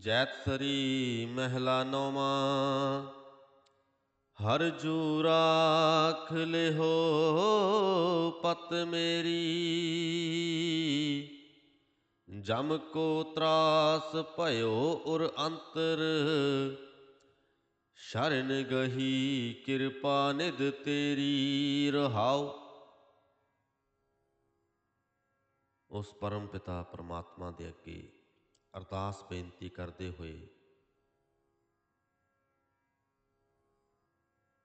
ਜੈਤਸਰੀ ਮਹਿਲਾ ਨੌਵਾਂ, ਹਰ ਜੂ ਰਾਖ ਲਿਹੋ ਪਤ ਮੇਰੀ। ਜਮ ਕੋ ਤਰਾਸ ਭਇਓ ਉਰ ਅੰਤਰ, ਸ਼ਰਨ ਗਹੀ ਕਿਰਪਾ ਨਿਧ ਤੇਰੀ ਰਹਾਉ। ਉਸ ਪਰਮ ਪਿਤਾ ਪਰਮਾਤਮਾ ਦੇ ਅੱਗੇ ਅਰਦਾਸ ਬੇਨਤੀ ਕਰਦੇ ਹੋਏ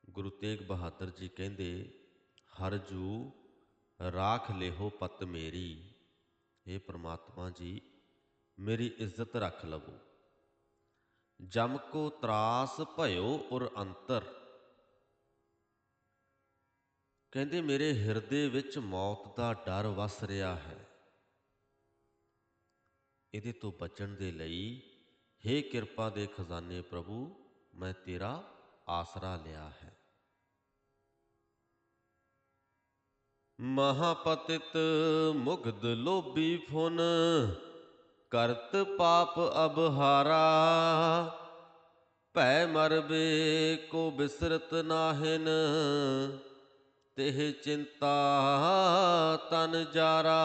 ਗੁਰੂ ਤੇਗ ਬਹਾਦਰ ਜੀ ਕਹਿੰਦੇ, ਹਰ ਜੂ ਰਾਖ ਲਿਹੋ ਪਤ ਮੇਰੀ। ਇਹ ਪ੍ਰਮਾਤਮਾ ਜੀ, ਮੇਰੀ ਇੱਜ਼ਤ ਰੱਖ ਲਵੋ। ਜਮ ਕੋ ਤਰਾਸ ਭਇਓ ਔਰ ਅੰਤਰ। ਕਹਿੰਦੇ, ਮੇਰੇ ਹਿਰਦੇ ਵਿੱਚ ਮੌਤ ਦਾ ਡਰ ਵਸ ਰਿਹਾ ਹੈ। ਇਹਦੇ ਤੋਂ ਬਚਣ ਦੇ ਲਈ हे ਕਿਰਪਾ ਦੇ ਖਜ਼ਾਨੇ ਪ੍ਰਭੂ, ਮੈਂ ਤੇਰਾ ਆਸਰਾ ਲਿਆ ਹੈ। ਮਹਾਪਤਿਤ ਮੁਗਧ ਲੋਭੀ ਫੁਨ, ਕਰਤ ਪਾਪ ਅਬਹਾਰਾ। ਭੈ ਮਰਬੇ ਕੋ ਬਿਸਰਤ ਨਾਹਿਨ, ਤਿਹ ਚਿੰਤਾ ਤਨ ਜਾਰਾ।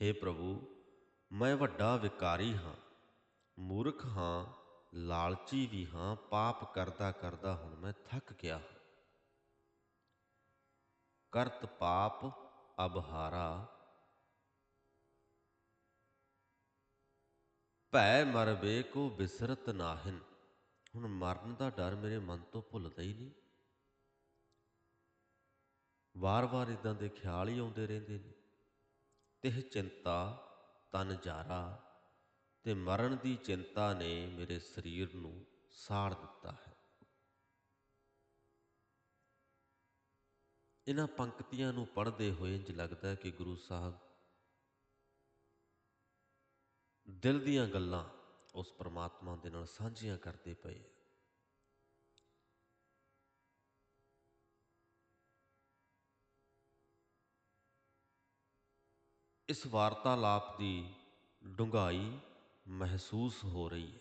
हे ਪ੍ਰਭੂ, ਮੈਂ ਵੱਡਾ ਵਿਕਾਰੀ ਹਾਂ, ਮੂਰਖ ਹਾਂ, ਲਾਲਚੀ ਵੀ ਹਾਂ, ਪਾਪ ਕਰਦਾ ਕਰਦਾ ਹੁਣ ਮੈਂ ਥੱਕ ਗਿਆ ਹਾਂ। ਕਰਤ ਪਾਪ ਅਬਹਾਰਾ, ਭੈ ਮਰਵੇ ਕੋ ਬਿਸਰਤ ਨਾਹਿਨ, ਹੁਣ ਮਰਨ ਦਾ ਡਰ ਮੇਰੇ ਮਨ ਤੋਂ ਭੁੱਲਦਾ ਹੀ ਨਹੀਂ। ਵਾਰ-ਵਾਰ ਇਦਾਂ ਦੇ ਖਿਆਲ ਹੀ ਆਉਂਦੇ ਰਹਿੰਦੇ ਨੇ। ਤਿਹ ਚਿੰਤਾ ਤਨ ਜਾਰਾ, ਤੇ ਮਰਨ ਦੀ ਚਿੰਤਾ ਨੇ ਮੇਰੇ ਸਰੀਰ ਨੂੰ ਸਾੜ ਦਿੱਤਾ ਹੈ। ਇਹਨਾਂ ਪੰਕਤੀਆਂ ਨੂੰ ਪੜ੍ਹਦੇ ਹੋਏ ਇੰਜ ਲੱਗਦਾ ਹੈ ਕਿ ਗੁਰੂ ਸਾਹਿਬ ਦਿਲ ਦੀਆਂ ਗੱਲਾਂ ਉਸ ਪ੍ਰਮਾਤਮਾ ਦੇ ਨਾਲ ਸਾਂਝੀਆਂ ਕਰਦੇ ਪਏ ਇਸ ਵਾਰਤਾਲਾਪ ਦੀ ਡੂੰਘਾਈ ਮਹਿਸੂਸ ਹੋ ਰਹੀ ਹੈ।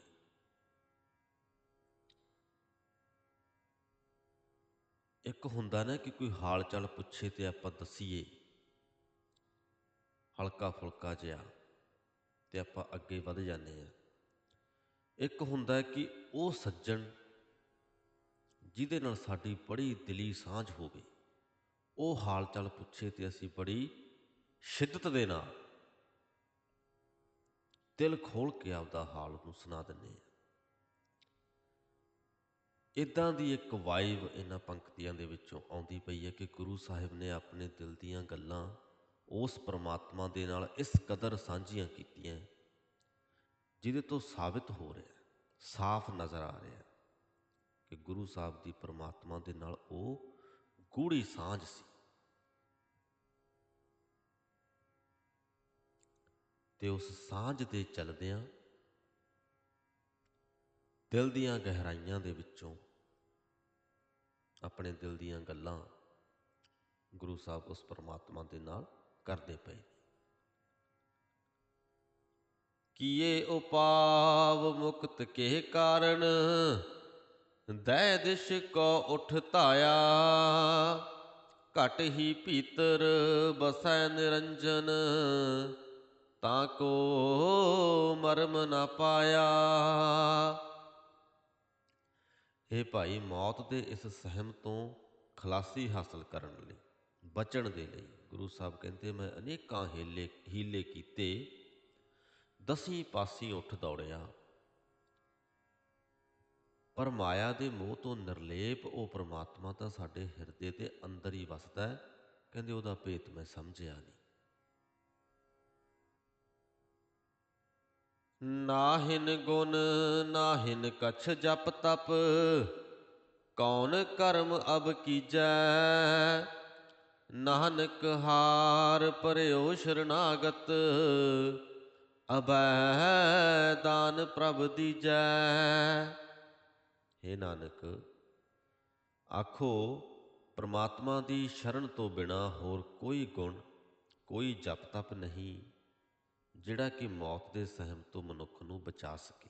ਇੱਕ ਹੁੰਦਾ ਨਾ ਕਿ ਕੋਈ ਹਾਲ ਚਾਲ ਪੁੱਛੇ ਤੇ ਆਪਾਂ ਦਸੀਏ ਹਲਕਾ ਫੁਲਕਾ ਜਿਹਾ, ਤੇ ਆਪਾਂ ਅੱਗੇ ਵਧ ਜਾਂਦੇ ਆ ਇੱਕ ਹੁੰਦਾ ਕਿ ਉਹ ਸੱਜਣ ਜਿਹਦੇ ਨਾਲ ਸਾਡੀ ਬੜੀ ਦਿਲੀ ਸਾਂਝ ਹੋਵੇ, ਉਹ ਹਾਲ ਚਾਲ ਪੁੱਛੇ ਤੇ ਅਸੀਂ ਬੜੀ ਸ਼ਿੱਦਤ ਦੇ ਨਾਲ ਦਿਲ ਖੋਲ ਕੇ ਆਪਦਾ ਹਾਲ ਨੂੰ ਸੁਣਾ ਦਿੰਦੇ ਆ ਇਦਾਂ ਦੀ ਇੱਕ ਵਾਈਬ ਇਹਨਾਂ ਪੰਕਤੀਆਂ ਦੇ ਵਿੱਚੋਂ ਆਉਂਦੀ ਪਈ ਹੈ ਕਿ ਗੁਰੂ ਸਾਹਿਬ ਨੇ ਆਪਣੇ ਦਿਲ ਦੀਆਂ ਗੱਲਾਂ ਉਸ ਪ੍ਰਮਾਤਮਾ ਦੇ ਨਾਲ ਇਸ ਕਦਰ ਸਾਂਝੀਆਂ ਕੀਤੀਆਂ, ਜਿਹਦੇ ਤੋਂ ਸਾਬਿਤ ਹੋ ਰਿਹਾ ਸਾਫ਼ ਨਜ਼ਰ ਆ ਰਿਹਾ ਕਿ ਗੁਰੂ ਸਾਹਿਬ ਦੀ ਪ੍ਰਮਾਤਮਾ ਦੇ ਨਾਲ ਉਹ ਗੂੜੀ ਸਾਂਝ ਸੀ। ਤੇ ਉਸ ਸਾਂਝ ਦੇ ਚਲਦਿਆਂ ਦਿਲ ਦੀਆਂ ਗਹਿਰਾਈਆਂ ਦੇ ਵਿੱਚੋਂ ਆਪਣੇ ਦਿਲ ਦੀਆਂ ਗੱਲਾਂ ਗੁਰੂ ਸਾਹਿਬ ਉਸ ਪਰਮਾਤਮਾ ਦੇ ਨਾਲ ਕਰਦੇ ਪਏ। ਕੀਏ ਉਪਾਵ ਮੁਕਤ ਕੇ ਕਾਰਨ ਦੈ ਦਿਸ਼ ਕੋ ਉਠ ਧਾਇਆ? ਘਟ ਹੀ ਭੀਤਰ ਬਸੈ ਨਿਰੰਜਨ ਤਾਂ ਕੋ ਮਰਮ ਨਾ ਪਾਇਆ। ਇਹ ਭਾਈ ਮੌਤ ਦੇ ਇਸ ਸਹਿਮ ਤੋਂ ਖਲਾਸੀ ਹਾਸਲ ਕਰਨ ਲਈ, ਬਚਣ ਦੇ ਲਈ ਗੁਰੂ ਸਾਹਿਬ ਕਹਿੰਦੇ, ਮੈਂ ਅਨੇਕਾਂ ਹੀਲੇ ਹੀਲੇ ਕੀਤੇ, ਦਸੀਂ ਪਾਸੀ ਉੱਠ ਦੌੜਿਆ। ਪਰ ਮਾਇਆ ਦੇ ਮੋਹ ਤੋਂ ਨਿਰਲੇਪ ਉਹ ਪ੍ਰਮਾਤਮਾ ਤਾਂ ਸਾਡੇ ਹਿਰਦੇ ਦੇ ਅੰਦਰ ਹੀ ਵਸਦਾ ਹੈ। ਕਹਿੰਦੇ ਉਹਦਾ ਭੇਤ ਮੈਂ ਸਮਝਿਆ ਨਹੀਂ। ਨਾਹਿਨ ਗੁਣ, ਨਾਹਿਨ ਕਛ ਜਪ ਤਪ, ਕੌਣ ਕਰਮ ਅਬ ਕੀਜੈ? ਨਾਨਕ ਹਾਰ ਪਰਿਓ ਸ਼ਰਨਾਗਤ, ਅਬੈ ਦਾਨ ਪ੍ਰਭ ਦੀਜੈ। हे ਨਾਨਕ, ਆਖੋ, ਪ੍ਰਮਾਤਮਾ ਦੀ ਸ਼ਰਨ ਤੋਂ ਬਿਨਾ ਹੋਰ ਕੋਈ ਗੁਣ, ਕੋਈ ਜਪ ਤਪ ਨਹੀਂ। ਜਿਹੜਾ ਕਿ ਮੌਤ ਦੇ ਸਹਿਮ ਤੋਂ ਮਨੁੱਖ ਨੂੰ ਬਚਾ ਸਕੇ।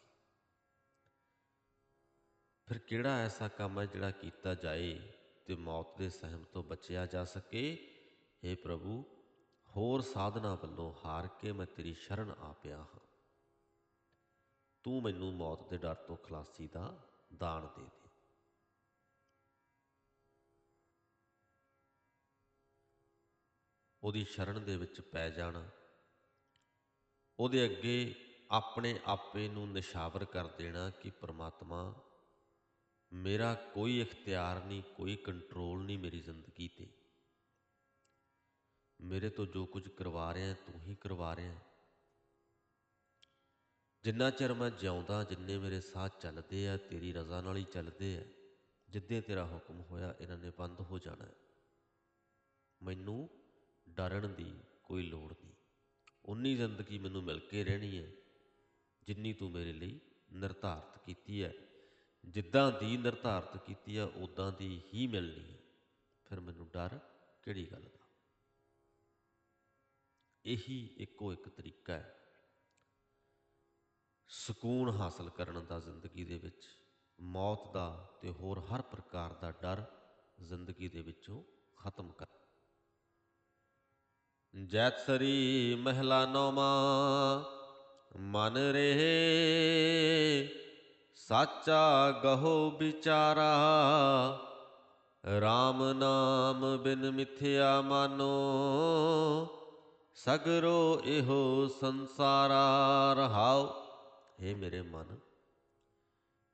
ਫਿਰ ਕਿਹੜਾ ਐਸਾ ਕੰਮ ਹੈ ਜਿਹੜਾ ਕੀਤਾ ਜਾਏ ਤੇ ਮੌਤ ਦੇ ਸਹਿਮ ਤੋਂ ਬਚਿਆ ਜਾ ਸਕੇ? हे ਪ੍ਰਭੂ, ਹੋਰ ਸਾਧਨਾ ਵੱਲੋਂ ਹਾਰ ਕੇ ਮੈਂ ਤੇਰੀ ਸ਼ਰਨ ਆ ਪਿਆ ਹਾਂ। ਤੂੰ ਮੈਨੂੰ ਮੌਤ ਦੇ ਡਰ ਤੋਂ ਖਲਾਸੀ ਦਾ ਦਾਨ ਦੇ ਦੇ। ਉਹਦੀ ਸ਼ਰਨ ਦੇ ਵਿੱਚ ਪੈ ਜਾਣਾ ਉਹਦੇ ਅੱਗੇ ਆਪਣੇ ਆਪੇ ਨੂੰ ਨਿਸ਼ਾਵਰ ਕਰ ਦੇਣਾ ਕਿ ਪ੍ਰਮਾਤਮਾ, ਮੇਰਾ ਕੋਈ ਇਖਤਿਆਰ ਨਹੀਂ, ਕੋਈ ਕੰਟਰੋਲ ਨਹੀਂ ਮੇਰੀ ਜ਼ਿੰਦਗੀ ਤੇ। ਮੇਰੇ ਤੋਂ ਜੋ ਕੁਝ ਕਰਵਾ ਰਿਹਾ, ਤੂੰ ਹੀ ਕਰਵਾ ਰਿਹਾ। ਜਿੰਨਾ ਚਿਰ ਮੈਂ ਜਿਉਂਦਾ, ਜਿੰਨੇ ਮੇਰੇ ਸਾਹ ਚੱਲਦੇ ਆ, ਤੇਰੀ ਰਜ਼ਾ ਨਾਲ ਹੀ ਚੱਲਦੇ ਆ, ਜਿੱਦੇ ਤੇਰਾ ਹੁਕਮ ਹੋਇਆ, ਇਹਨਾਂ ਨੇ ਬੰਦ ਹੋ ਜਾਣਾ। ਮੈਨੂੰ ਡਰਨ ਦੀ ਕੋਈ ਲੋੜ ਨਹੀਂ ਉਨੀ ਜ਼ਿੰਦਗੀ ਮੈਨੂੰ ਮਿਲ ਕੇ ਰਹਿਣੀ ਹੈ, ਜਿੰਨੀ ਤੂੰ ਮੇਰੇ ਲਈ ਨਿਰਧਾਰਤ ਕੀਤੀ ਹੈ। ਜਿੱਦਾਂ ਦੀ ਨਿਰਧਾਰਤ ਕੀਤੀ ਹੈ ਉਦਾਂ ਦੀ ਹੀ ਮਿਲਣੀ ਹੈ। ਫਿਰ ਮੈਨੂੰ ਡਰ ਕਿਹੜੀ ਗੱਲ ਦਾ? ਇਹੀ ਇੱਕੋ ਇੱਕ ਤਰੀਕਾ ਹੈ। ਸਕੂਨ ਹਾਸਲ ਕਰਨ ਦਾ ਜ਼ਿੰਦਗੀ ਦੇ ਵਿੱਚ, ਮੌਤ ਦਾ ਤੇ ਹੋਰ ਹਰ ਪ੍ਰਕਾਰ ਦਾ ਡਰ ਜ਼ਿੰਦਗੀ ਦੇ ਵਿੱਚੋਂ ਖਤਮ ਕਰ ਜੈਤਸਰੀ ਮਹਿਲਾ ਨੌਮਾ ਮਨ ਰਹੇ ਸਾਚਾ ਗਹੋ ਵਿਚਾਰਾ। RAM ਨਾਮ ਬਿਨ ਮਿਥਿਆ ਮਾਨੋ, ਸਗਰੋ ਇਹੋ ਸੰਸਾਰਾ। ਰਹਾਉ हे ਮੇਰੇ ਮਨ,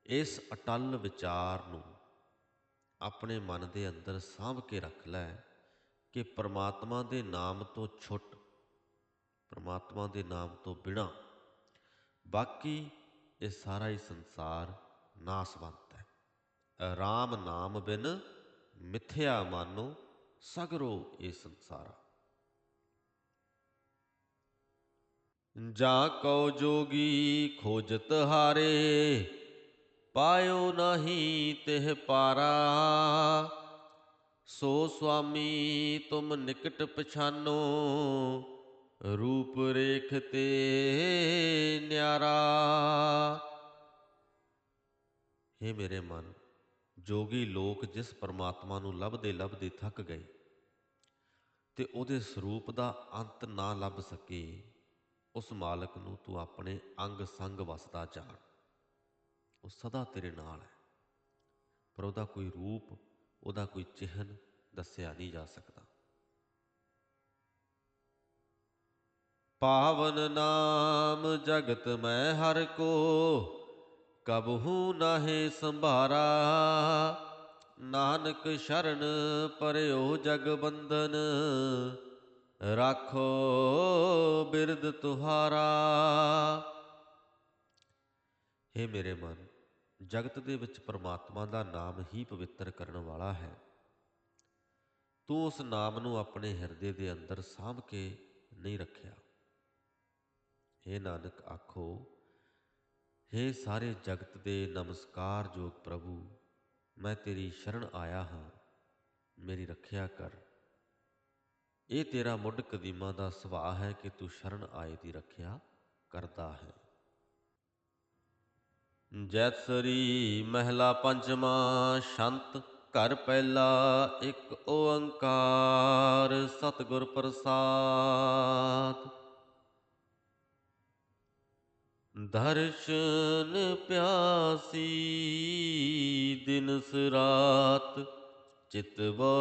ਇਸ ਅਟਲ ਵਿਚਾਰ ਨੂੰ ਆਪਣੇ ਮਨ ਦੇ ਅੰਦਰ ਸਾਂਭ ਕੇ ਰੱਖ ਲੈ। ਕਿ ਪ੍ਰਮਾਤਮਾ ਦੇ ਨਾਮ ਤੋਂ ਛੁੱਟ, ਪ੍ਰਮਾਤਮਾ ਦੇ ਨਾਮ ਤੋਂ ਬਿਨਾ ਬਾਕੀ ਇਹ ਸਾਰਾ ਹੀ ਸੰਸਾਰ ਨਾਸਵੰਤ ਹੈ। ਰਾਮ ਨਾਮ ਬਿਨ ਮਿਥਿਆ ਮਾਨੋ ਸਗਰੋ ਇਹ ਸੰਸਾਰਾ। ਜਾ ਕਉ ਜੋਗੀ ਖੋਜਤ ਹਾਰੇ, ਪਾਇਓ ਨਹੀਂ ਤਿਹ ਪਾਰਾ। ਸੋ ਸੁਆਮੀ, ਤੁਮ ਨਿਕਟ ਪਛਾਨੋ, ਰੂਪ ਰੇਖ ਤੇ ਨਿਆਰਾ। हे ਮੇਰੇ ਮਨ, ਜੋਗੀ ਲੋਕ ਜਿਸ ਪਰਮਾਤਮਾ ਨੂੰ ਲੱਭਦੇ ਲੱਭਦੇ ਥੱਕ ਗਏ, ਤੇ ਉਹਦੇ ਸਰੂਪ ਦਾ ਅੰਤ ਨਾ ਲੱਭ ਸਕੇ, ਉਸ ਮਾਲਕ ਨੂੰ ਤੂੰ ਆਪਣੇ ਅੰਗ ਸੰਗ ਵਸਦਾ ਜਾਣ। ਉਹ ਸਦਾ ਤੇਰੇ ਨਾਲ ਹੈ, ਪਰ ਉਹਦਾ ਕੋਈ ਰੂਪ ਉਹਦਾ ਕੋਈ ਚਿਹਨ ਦੱਸਿਆ ਨਹੀਂ ਜਾ ਸਕਦਾ। ਪਾਵਨ ਨਾਮ ਜਗਤ ਮੈਂ ਹਰ ਕੋ, ਕਬਹੂ ਨਾਹੇ ਸੰਭਾਰਾ। ਨਾਨਕ ਸ਼ਰਨ ਪਰਿਓ ਜਗ ਬੰਧਨ, ਰਾਖੋ ਬਿਰਦ ਤੁਹਾਰਾ। हे ਮੇਰੇ ਮਨ ਜਗਤ ਦੇ ਵਿੱਚ ਪਰਮਾਤਮਾ ਦਾ ਨਾਮ ਹੀ ਪਵਿੱਤਰ ਕਰਨ ਵਾਲਾ ਹੈ। ਤੂੰ ਉਸ ਨਾਮ ਨੂੰ ਆਪਣੇ ਹਿਰਦੇ ਦੇ ਅੰਦਰ ਸਾਂਭ ਕੇ ਨਹੀਂ ਰੱਖਿਆ। हे ਨਾਨਕ, ਆਖੋ हे ਸਾਰੇ ਜਗਤ ਦੇ ਨਮਸਕਾਰ ਜੋਗ ਪ੍ਰਭੂ, ਮੈਂ ਤੇਰੀ ਸ਼ਰਨ ਆਇਆ ਹਾਂ। ਮੇਰੀ ਰੱਖਿਆ ਕਰ। ਇਹ ਤੇਰਾ ਮੁੱਢ ਕਦੀਮਾ ਦਾ ਸੁਭਾਅ ਹੈ ਕਿ ਤੂੰ ਸ਼ਰਨ ਆਏ ਦੀ ਰੱਖਿਆ ਕਰਦਾ ਹੈ। ਜੈਤਸਰੀ ਮਹਿਲਾ ਪੰਜਵਾ, ਸ਼ੰਤ ਘਰ ਪਹਿਲਾ, ਇੱਕ ਓੰਕਾਰ ਸਤਿਗੁਰ ਪ੍ਰਸਾਦ। ਦਰਸ਼ਨ ਪਿਆਸੀ ਦਿਨ ਸਰਾਤ ਚਿਤਵੋ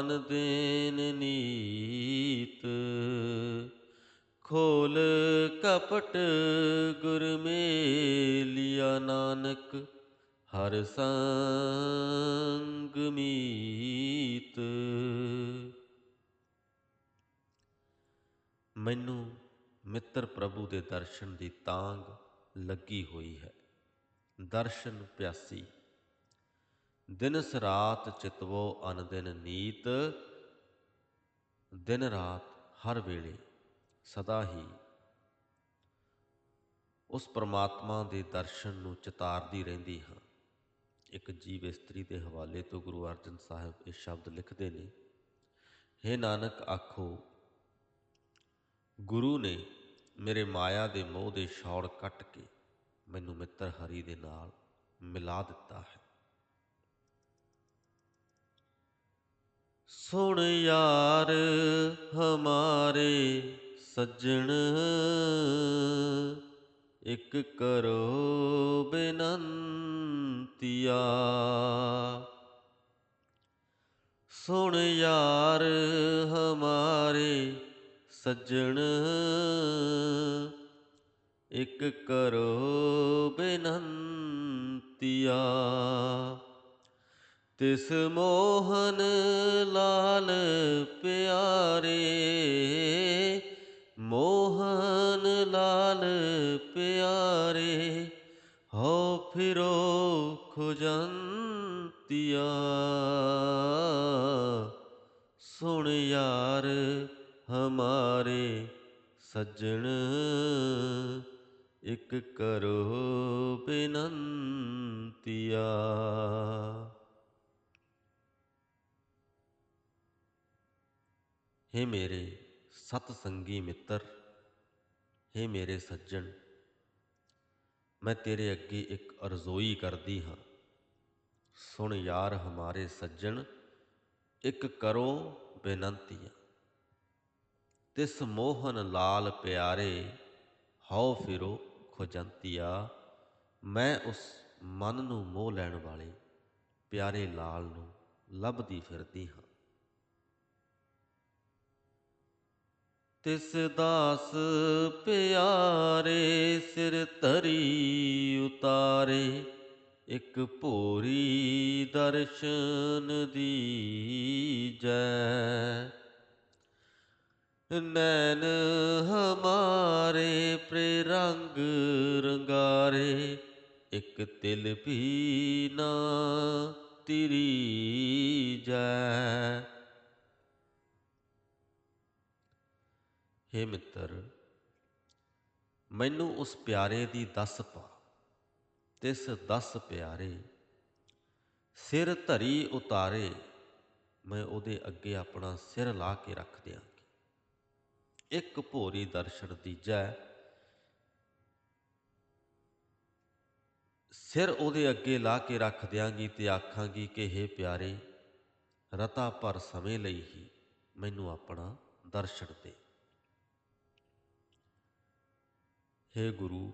ਅਨ ਦੇਨ ਨੀਤ। ਖੋਲ ਕਪਟ ਗੁਰ ਨਾਨਕ, ਹਰ ਸੰਗ ਮੀਤ। ਮੈਨੂੰ ਮਿੱਤਰ ਪ੍ਰਭੂ ਦੇ ਦਰਸ਼ਨ ਦੀ ਤਾਂਗ ਲੱਗੀ ਹੋਈ ਹੈ। ਦਰਸ਼ਨ ਪਿਆਸੀ, ਦਿਨਸ ਰਾਤ ਚਿਤਵੋ ਅਨਦਿਨ ਨੀਤ, ਦਿਨ ਰਾਤ ਹਰ ਵੇਲੇ ਸਦਾ ਹੀ ਉਸ ਪ੍ਰਮਾਤਮਾ ਦੇ ਦਰਸ਼ਨ ਨੂੰ ਚਿਤਾਰਦੀ ਰਹਿੰਦੀ ਹਾਂ। ਇੱਕ ਜੀਵ ਇਸਤਰੀ ਦੇ ਹਵਾਲੇ ਤੋਂ ਗੁਰੂ ਅਰਜਨ ਸਾਹਿਬ ਇਹ ਸ਼ਬਦ ਲਿਖਦੇ ਨੇ हे ਨਾਨਕ ਆਖੋ, ਗੁਰੂ ਨੇ ਮੇਰੇ ਮਾਇਆ ਦੇ ਮੋਹ ਦੇ ਛੌੜ ਕੱਟ ਕੇ ਮੈਨੂੰ ਮਿੱਤਰ ਹਰੀ ਦੇ ਨਾਲ ਮਿਲਾ ਦਿੱਤਾ ਹੈ। ਸੁਣ ਯਾਰ ਹਮਾਰੇ ਸੱਜਣ ਇੱਕ ਕਰੋ ਬੇਨੰਤੀਆ। ਸੁਣ ਯਾਰ ਹਮਾਰੇ ਸੱਜਣ, ਇੱਕ ਕਰੋ ਬੇਨੰਤੀਆ। ਤਿਸ ਮੋਹਨ ਲਾਲ ਪਿਆਰੇ ਮੋਹਨ ਲਾਲ ਪਿਆਰੇ, ਹੋ ਫਿਰੋ ਖੁਜੰਤਿਆ। ਸੁਣ ਯਾਰ ਹਮਾਰੇ ਸੱਜਣ, ਇੱਕ ਕਰੋ ਬੇਨੰਤੀਆ। ਹੇ ਮੇਰੇ ਸਤ ਸੰਗੀ ਮਿੱਤਰ, ਹੇ ਮੇਰੇ ਸੱਜਣ, ਮੈਂ ਤੇਰੇ ਅੱਗੇ ਇੱਕ ਅਰਜ਼ੋਈ ਕਰਦੀ ਹਾਂ। ਸੁਣ ਯਾਰ ਹਮਾਰੇ ਸੱਜਣ, ਇੱਕ ਕਰੋ ਬੇਨੰਤੀਆਂ। ਤਿਸ ਮੋਹਨ ਲਾਲ ਪਿਆਰੇ, ਹਉ ਫਿਰੋ ਖੁਜੰਤੀਆ, ਮੈਂ ਉਸ ਮਨ ਨੂੰ ਮੋਹ ਲੈਣ ਵਾਲੇ ਪਿਆਰੇ ਲਾਲ ਨੂੰ ਲੱਭਦੀ ਫਿਰਦੀ ਹਾਂ। ਤਿਸ ਦਾਸ ਪਿਆਰੇ ਸਿਰ ਧਰੀ ਉਤਾਰੇ, ਇੱਕ ਭੋਰੀ ਦਰਸ਼ਨ ਦੀ ਜੈ। ਨੈਣ ਹਮਾਰੇ ਪ੍ਰਰੰਗ ਰੰਗਾਰੇ, ਇੱਕ ਤਿਲ ਵੀ ਨਾ ਤੇਰੀ ਜੈ। ਹੇ ਮਿੱਤਰ, ਮੈਨੂੰ ਉਸ ਪਿਆਰੇ ਦੀ ਦੱਸ ਪਾ। ਤਿਸ ਦੱਸ ਪਿਆਰੇ, ਸਿਰ ਧਰੀ ਉਤਾਰੇ, ਮੈਂ ਉਹਦੇ ਅੱਗੇ ਆਪਣਾ ਸਿਰ ਲਾ ਕੇ ਰੱਖ ਦਿਆਂਗੀ। ਇੱਕ ਭੋਰੀ ਦਰਸ਼ਨ ਦੀਜੈ, ਸਿਰ ਉਹਦੇ ਅੱਗੇ ਲਾ ਕੇ ਰੱਖ ਦਿਆਂਗੀ ਤੇ ਆਖਾਂਗੀ ਕਿ हे ਪਿਆਰੇ, ਰਤਾ ਭਰ ਸਮੇਂ ਲਈ ਹੀ ਮੈਨੂੰ ਆਪਣਾ ਦਰਸ਼ਨ ਦੇ। हे ਗੁਰੂ,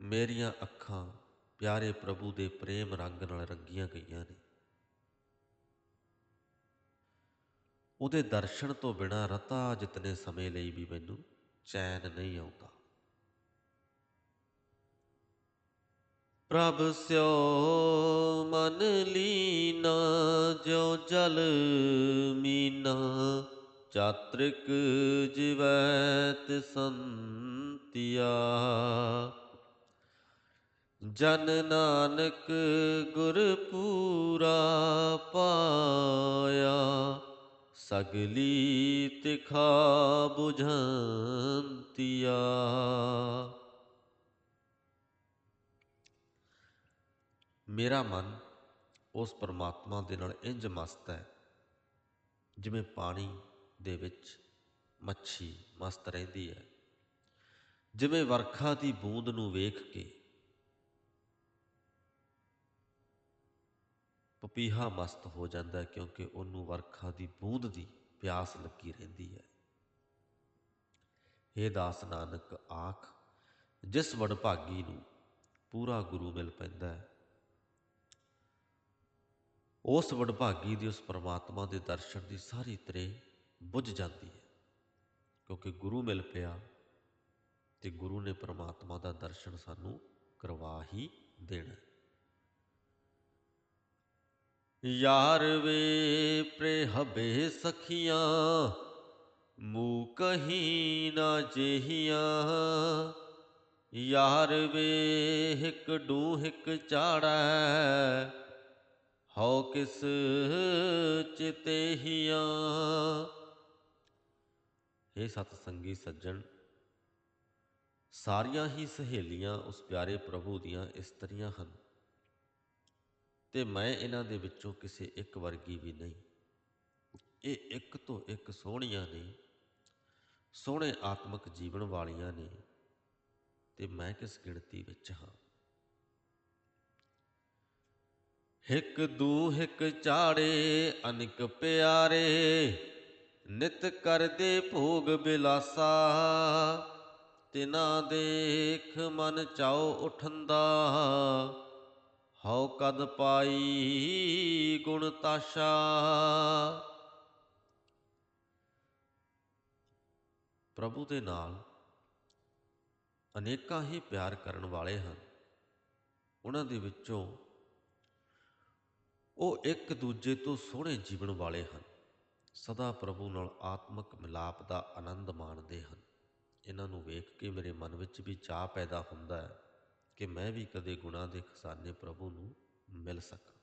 ਮੇਰੀਆਂ ਅੱਖਾਂ ਪਿਆਰੇ ਪ੍ਰਭੂ ਦੇ ਪ੍ਰੇਮ ਰੰਗ ਨਾਲ ਰੰਗੀਆਂ ਗਈਆਂ ਨੇ। ਉਹਦੇ ਦਰਸ਼ਨ ਤੋਂ ਬਿਨਾ ਰਤਾ ਜਿਤਨੇ ਸਮੇਂ ਲਈ ਵੀ ਮੈਨੂੰ ਚੈਨ ਨਹੀਂ ਆਉਂਦਾ। ਪ੍ਰਭ ਸਿਓ ਮਨ ਲੀਨਾ ਜੋ ਜਲ ਮੀਨਾ, ਚਾਤ੍ਰਿਕ ਜਿਵੈਤ ਸੰਤਿਆ ਜਨ ਨਾਨਕ ਗੁਰ ਪੂਰਾ ਪਾਇਆ, ਸਗਲੀ ਤਿਖਾ 부ਝੰਤਿਆ ਮੇਰਾ ਮਨ ਉਸ ਪਰਮਾਤਮਾ ਦੇ ਨਾਲ ਇੰਜ ਮਸਤ ਹੈ, ਜਿਵੇਂ ਪਾਣੀ ਦੇ ਵਿੱਚ ਮੱਛੀ ਮਸਤ ਰਹਿੰਦੀ ਹੈ। ਜਿਵੇਂ ਵਰਖਾ ਦੀ ਬੂੰਦ ਨੂੰ ਵੇਖ ਕੇ ਪਪੀਹਾ ਮਸਤ ਹੋ ਜਾਂਦਾ ਹੈ ਕਿਉਂਕਿ ਉਹਨੂੰ ਵਰਖਾ ਦੀ ਬੂੰਦ ਦੀ ਪਿਆਸ ਲੱਗੀ ਰਹਿੰਦੀ ਹੈ। हे ਦਾਸ ਨਾਨਕ ਆਖ, ਜਿਸ ਵਡਭਾਗੀ ਨੂੰ ਪੂਰਾ ਗੁਰੂ ਮਿਲ ਪੈਂਦਾ ਹੈ, ਉਸ ਵਡਭਾਗੀ ਦੀ ਉਸ ਪਰਮਾਤਮਾ ਦੇ ਦਰਸ਼ਨ ਦੀ ਸਾਰੀ ਤਰੇ ਬੁੱਝ ਜਾਂਦੀ ਹੈ। ਕਿਉਂਕਿ ਗੁਰੂ ਮਿਲ ਪਿਆ ਤੇ ਗੁਰੂ ਨੇ ਪਰਮਾਤਮਾ ਦਾ ਦਰਸ਼ਨ ਸਾਨੂੰ ਕਰਵਾ ਹੀ ਦੇਣਾ। ਯਾਰ ਵੇ ਪ੍ਰਹਬੇ ਸਖੀਆਂ ਮੂ ਕਹੀ ਨਾ ਜੇਹੀਆਂ। ਯਾਰ ਵੇ ਹਿਕ ਡੂ ਹਿਕ ਚਾੜੈ, ਹਉ ਕਿਸ ਚਿਤੇਹੀਆਂ। ਇਹ ਸਤ ਸੰਗੀ ਸੱਜਣ ਸਾਰੀਆਂ ਹੀ ਸਹੇਲੀਆਂ ਉਸ ਪਿਆਰੇ ਪ੍ਰਭੂ ਦੀਆਂ ਇਸਤਰੀਆਂ ਹਨ। ਤੇ ਮੈਂ ਇਹਨਾਂ ਦੇ ਵਿੱਚੋਂ ਕਿਸੇ ਇੱਕ ਵਰਗੀ ਵੀ ਨਹੀਂ। ਇਹ ਇੱਕ ਤੋਂ ਇੱਕ ਸੋਹਣੀਆਂ ਨੇ, ਸੋਹਣੇ ਆਤਮਿਕ ਜੀਵਨ ਵਾਲੀਆਂ ਨੇ, ਤੇ ਮੈਂ ਕਿਸ ਗਿਣਤੀ ਵਿੱਚ ਹਾਂ? ਹਿਕ ਦੂ ਹਿਕ ਚਾੜੇ, ਅਨਿਕ ਪਿਆਰੇ, ਨਿਤ ਕਰਦੇ ਭੋਗ ਬਿਲਾਸਾ। ਤਿਨਾ ਦੇਖ ਮਨ ਚਾਉ ਉਠੰਦਾ, ਹਉ ਕਦ ਪਾਈ ਗੁਣ ਤਾਸ਼ਾ। ਪ੍ਰਭੂ ਦੇ ਨਾਲ ਅਨੇਕਾਂ ਹੀ ਪਿਆਰ ਕਰਨ ਵਾਲੇ ਹਨ। ਉਹਨਾਂ ਦੇ ਵਿੱਚੋਂ ਉਹ ਇੱਕ ਦੂਜੇ ਤੋਂ ਸੋਹਣੇ ਜੀਵਨ ਵਾਲੇ ਹਨ। ਸਦਾ ਪ੍ਰਭੂ ਨਾਲ ਆਤਮਿਕ ਮਿਲਾਪ ਦਾ ਆਨੰਦ ਮਾਣਦੇ ਹਨ। ਇਹਨਾਂ ਨੂੰ ਵੇਖ ਕੇ ਮੇਰੇ ਮਨ ਵਿੱਚ ਵੀ ਚਾਹ ਪੈਦਾ ਹੁੰਦਾ ਹੈ ਕਿ ਮੈਂ ਵੀ ਕਦੇ ਗੁਨਾਹ ਦੇ ਖਜ਼ਾਨੇ ਪ੍ਰਭੂ ਨੂੰ ਮਿਲ ਸਕਾਂ।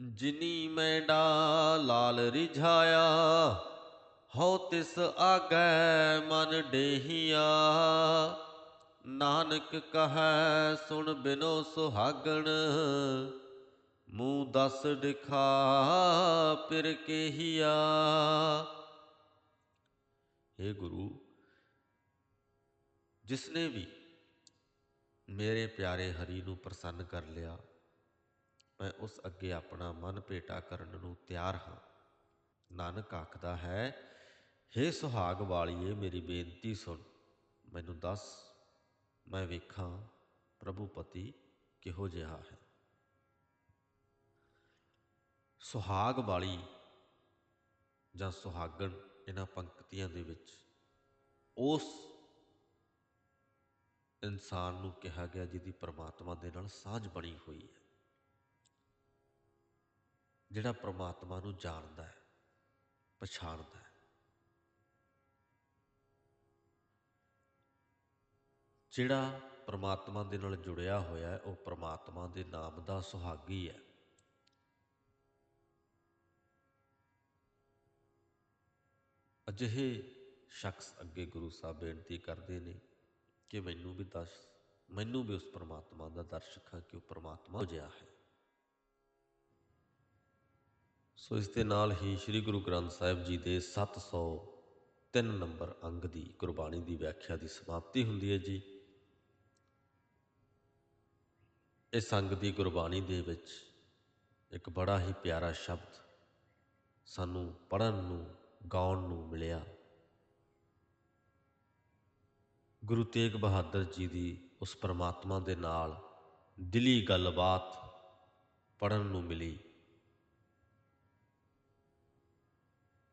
ਜਿਨੀ ਮੈਂ ਡਾ ਲਾਲ ਰਿਝਾਇਆ, ਹਉ ਤਿਸ ਆਗੈ ਮਨ ਡੇਹੀਆ। ਨਾਨਕ ਕਹੈ, ਸੁਣ ਬਿਨੋ ਸੁਹਾਗਣ ਮੂੰਹ ਦਸ ਦਿਖਾ ਪਿਰ ਕੇਹੀਆ। हे ਗੁਰੂ, ਜਿਸਨੇ ਵੀ ਮੇਰੇ ਪਿਆਰੇ ਹਰੀ ਨੂੰ ਪ੍ਰਸੰਨ ਕਰ ਲਿਆ, ਮੈਂ ਉਸ ਅੱਗੇ ਆਪਣਾ ਮਨ ਭੇਟਾ ਕਰਨ ਨੂੰ ਤਿਆਰ ਹਾਂ। ਨਾਨਕ ਆਖਦਾ ਹੈ हे ਸੁਹਾਗ ਵਾਲੀਏ, ਮੇਰੀ ਬੇਨਤੀ ਸੁਣ। ਮੈਨੂੰ ਦੱਸ, ਮੈਂ ਵੇਖਾਂ ਪ੍ਰਭੂ ਪਤੀ ਕਿਹੋ ਜਿਹਾ ਹੈ। ਸੁਹਾਗ ਵਾਲੀ ਜਾਂ ਸੁਹਾਗਣ ਇਹਨਾਂ ਪੰਕਤੀਆਂ ਦੇ ਵਿੱਚ, ਉਸ ਇਨਸਾਨ ਨੂੰ ਕਿਹਾ ਗਿਆ ਜਿਹਦੀ ਪ੍ਰਮਾਤਮਾ ਦੇ ਨਾਲ ਸਾਂਝ ਬਣੀ ਹੋਈ ਹੈ। ਜਿਹੜਾ ਪ੍ਰਮਾਤਮਾ ਨੂੰ ਜਾਣਦਾ ਹੈ, ਪਛਾਣਦਾ ਹੈ। ਜਿਹੜਾ ਪ੍ਰਮਾਤਮਾ ਦੇ ਨਾਲ ਜੁੜਿਆ ਹੋਇਆ ਹੈ, ਉਹ ਪ੍ਰਮਾਤਮਾ ਦੇ ਨਾਮ ਦਾ ਸੁਹਾਗੀ ਹੈ। ਅਜਿਹੇ ਸ਼ਖਸ ਅੱਗੇ ਗੁਰੂ ਸਾਹਿਬ ਬੇਨਤੀ ਕਰਦੇ ਨੇ ਕਿ ਮੈਨੂੰ ਵੀ ਦੱਸ, ਮੈਨੂੰ ਵੀ ਉਸ ਪਰਮਾਤਮਾ ਦਾ ਦਰਸ਼ਕ ਹਾਂ ਕਿ ਉਹ ਪਰਮਾਤਮਾ ਜਿਹਾ ਹੈ। ਸੋ ਇਸ ਦੇ ਨਾਲ ਹੀ ਸ੍ਰੀ ਗੁਰੂ ਗ੍ਰੰਥ ਸਾਹਿਬ ਜੀ ਦੇ 703 ਨੰਬਰ ਅੰਗ ਦੀ ਗੁਰਬਾਣੀ ਦੀ ਵਿਆਖਿਆ ਦੀ ਸਮਾਪਤੀ ਹੁੰਦੀ ਹੈ ਜੀ। ਇਸ ਅੰਗ ਦੀ ਗੁਰਬਾਣੀ ਦੇ ਵਿੱਚ ਇੱਕ ਬੜਾ ਹੀ ਪਿਆਰਾ ਸ਼ਬਦ ਸਾਨੂੰ ਪੜਨ ਨੂੰ ਗਾਉਣ ਨੂੰ ਮਿਲਿਆ। ਗੁਰੂ ਤੇਗ ਬਹਾਦਰ ਜੀ ਦੀ ਉਸ ਪਰਮਾਤਮਾ ਦੇ ਨਾਲ ਦਿਲੀ ਗੱਲਬਾਤ ਪੜਨ ਨੂੰ ਮਿਲੀ।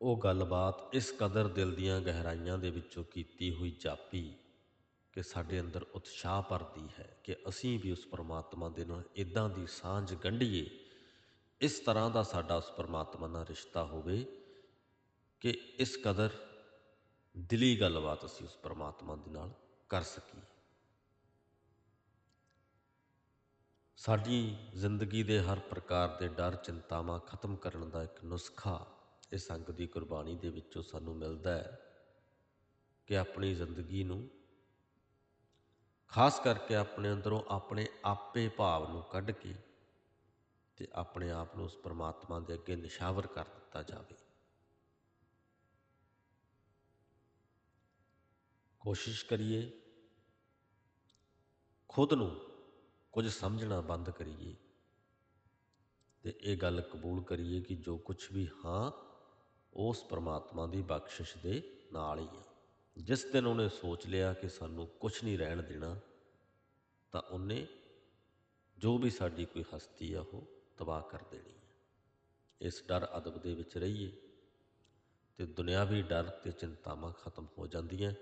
ਉਹ ਗੱਲਬਾਤ ਇਸ ਕਦਰ ਦਿਲ ਦੀਆਂ ਗਹਿਰਾਈਆਂ ਦੇ ਵਿੱਚੋਂ ਕੀਤੀ ਹੋਈ ਜਾਪੀ ਕਿ ਸਾਡੇ ਅੰਦਰ ਉਤਸ਼ਾਹ ਭਰਦੀ ਹੈ ਕਿ ਅਸੀਂ ਵੀ ਉਸ ਪਰਮਾਤਮਾ ਦੇ ਨਾਲ ਇਦਾਂ ਦੀ ਸਾਂਝ ਗੰਢੀਏ। ਇਸ ਤਰ੍ਹਾਂ ਦਾ ਸਾਡਾ ਉਸ ਪਰਮਾਤਮਾ ਨਾਲ ਰਿਸ਼ਤਾ ਹੋਵੇ ਕਿ ਇਸ ਕਦਰ ਦਿਲੀ ਗੱਲਬਾਤ ਅਸੀਂ ਉਸ ਪਰਮਾਤਮਾ ਦੇ ਨਾਲ ਕਰ ਸਕੀਏ। ਸਾਡੀ ਜ਼ਿੰਦਗੀ ਦੇ ਹਰ ਪ੍ਰਕਾਰ ਦੇ ਡਰ, ਚਿੰਤਾਵਾਂ ਖਤਮ ਕਰਨ ਦਾ ਇੱਕ ਨੁਸਖਾ ਇਸ ਅੰਗ ਦੀ ਕੁਰਬਾਨੀ ਦੇ ਵਿੱਚੋਂ ਸਾਨੂੰ ਮਿਲਦਾ ਹੈ ਕਿ ਆਪਣੀ ਜ਼ਿੰਦਗੀ ਨੂੰ, ਖਾਸ ਕਰਕੇ ਆਪਣੇ ਅੰਦਰੋਂ ਆਪਣੇ ਆਪੇ ਭਾਵ ਨੂੰ ਕੱਢ ਕੇ ਤੇ ਆਪਣੇ ਆਪ ਨੂੰ ਉਸ ਪਰਮਾਤਮਾ ਦੇ ਅੱਗੇ ਨਿਸ਼ਾਵਰ ਕਰ ਦਿੱਤਾ ਜਾਵੇ। ਕੋਸ਼ਿਸ਼ ਕਰੀਏ, ਖੁਦ ਨੂੰ ਕੁਝ ਸਮਝਣਾ ਬੰਦ ਕਰੀਏ ਤੇ ਇਹ ਗੱਲ ਕਬੂਲ ਕਰੀਏ ਕਿ ਜੋ ਕੁਝ ਵੀ ਹਾਂ, ਉਸ ਪ੍ਰਮਾਤਮਾ ਦੀ ਬਖਸ਼ਿਸ਼ ਦੇ ਨਾਲ ਹੀ ਆ। ਜਿਸ ਦਿਨ ਉਹਨੇ ਸੋਚ ਲਿਆ ਕਿ ਸਾਨੂੰ ਕੁਝ ਨਹੀਂ ਰਹਿਣ ਦੇਣਾ, ਤਾਂ ਉਹਨੇ ਜੋ ਵੀ ਸਾਡੀ ਕੋਈ ਹਸਤੀ ਆ ਉਹ ਤਬਾਹ ਕਰ ਦੇਣੀ ਹੈ ਇਸ ਡਰ ਅਦਬ ਦੇ ਵਿੱਚ ਰਹੀਏ ਤੇ ਦੁਨਿਆਵੀ ਡਰ ਤੇ ਚਿੰਤਾਵਾਂ ਖਤਮ ਹੋ ਜਾਂਦੀਆਂ।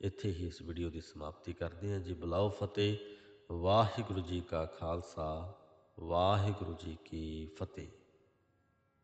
ਇੱਥੇ ਹੀ ਇਸ ਵੀਡੀਓ ਦੀ ਸਮਾਪਤੀ ਕਰਦੇ ਹਾਂ। ਜੀ ਬੁਲਾਓ ਫਤਿਹ। ਵਾਹਿਗੁਰੂ ਜੀ ਕਾ ਖਾਲਸਾ। ਵਾਹਿਗੁਰੂ ਜੀ ਕੀ ਫਤਿਹ।